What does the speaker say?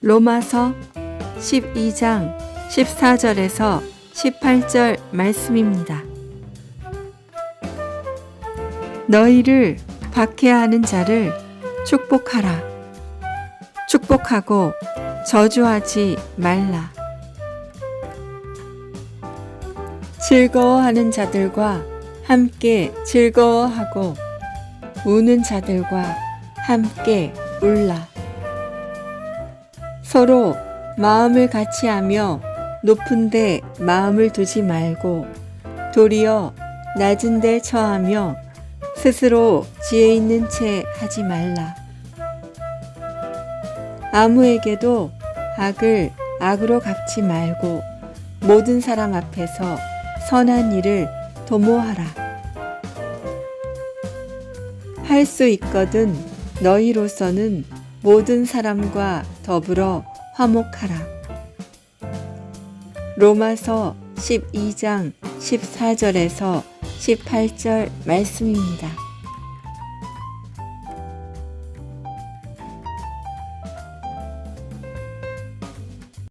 로마서 12장 14절에서 18절 말씀입니다. 너희를 박해하는 자를 축복하라. 축복하고 저주하지 말라. 즐거워하는 자들과 함께 즐거워하고 우는 자들과 함께 울라. 서로 마음을 같이 하며 높은데 마음을 두지 말고 도리어 낮은데 처하며 스스로 지혜 있는 채 하지 말라. 아무에게도 악을 악으로 갚지 말고 모든 사람 앞에서 선한 일을 도모하라. 할 수 있거든 너희로서는 모든 사람과 더불어 화목하라. 로마서 12장 14절에서 18절 말씀입니다.